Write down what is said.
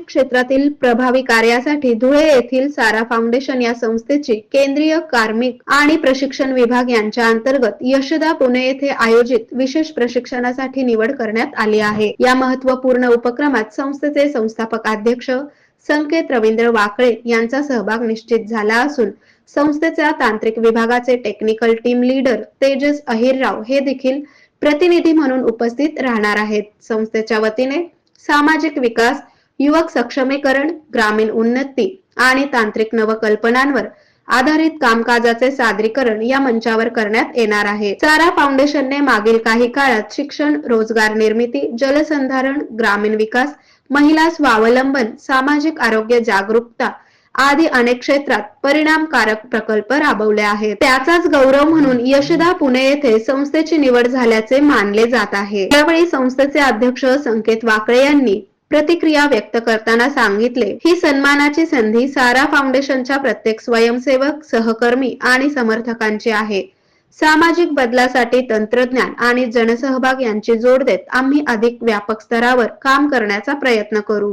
क्षेत्रातील प्रभावी कार्यासाठी धुळे येथील सारा फाउंडेशन या संस्थेची केंद्रीय कार्मिक आणि प्रशिक्षण विभाग यांच्या अंतर्गत यशदा पुणे येथे आयोजित विशेष प्रशिक्षणासाठी निवड करण्यात आली आहे. या महत्त्वपूर्ण उपक्रमात संस्थेचे संस्थापक अध्यक्ष संकेत रवींद्र वाकळे यांचा सहभाग निश्चित झाला असून संस्थेच्या तांत्रिक विभागाचे technical team leader Tejas Ahirrao हे देखील प्रतिनिधी म्हणून उपस्थित राहणार आहेत. संस्थेच्या वतीने सामाजिक विकास युवक सक्षमीकरण ग्रामीण उन्नती आणि तांत्रिक नवकल्पनांवर आधारित कामकाजाचे सादरीकरण या मंचावर करण्यात येणार आहे. सारा फाउंडेशनने मागील काही काळात शिक्षण रोजगार निर्मिती जलसंधारण ग्रामीण विकास महिला स्वावलंबन सामाजिक आरोग्य जागरूकता आदी अनेक क्षेत्रात परिणामकारक प्रकल्प राबवले आहेत. त्याचाच गौरव म्हणून यशदा पुणे येथे संस्थेची निवड झाल्याचे मानले जात आहे. यावेळी संस्थेचे अध्यक्ष संकेत वाकळे यांनी प्रतिक्रिया व्यक्त करताना सांगितले. ही सन्मानाची संधी सारा फाउंडेशनच्या प्रत्येक स्वयंसेवक सहकर्मी आणि समर्थकांची आहे. सामाजिक बदलासाठी तंत्रज्ञान आणि जनसहभाग यांची जोड देत आम्ही अधिक व्यापक स्तरावर काम करण्याचा प्रयत्न करू.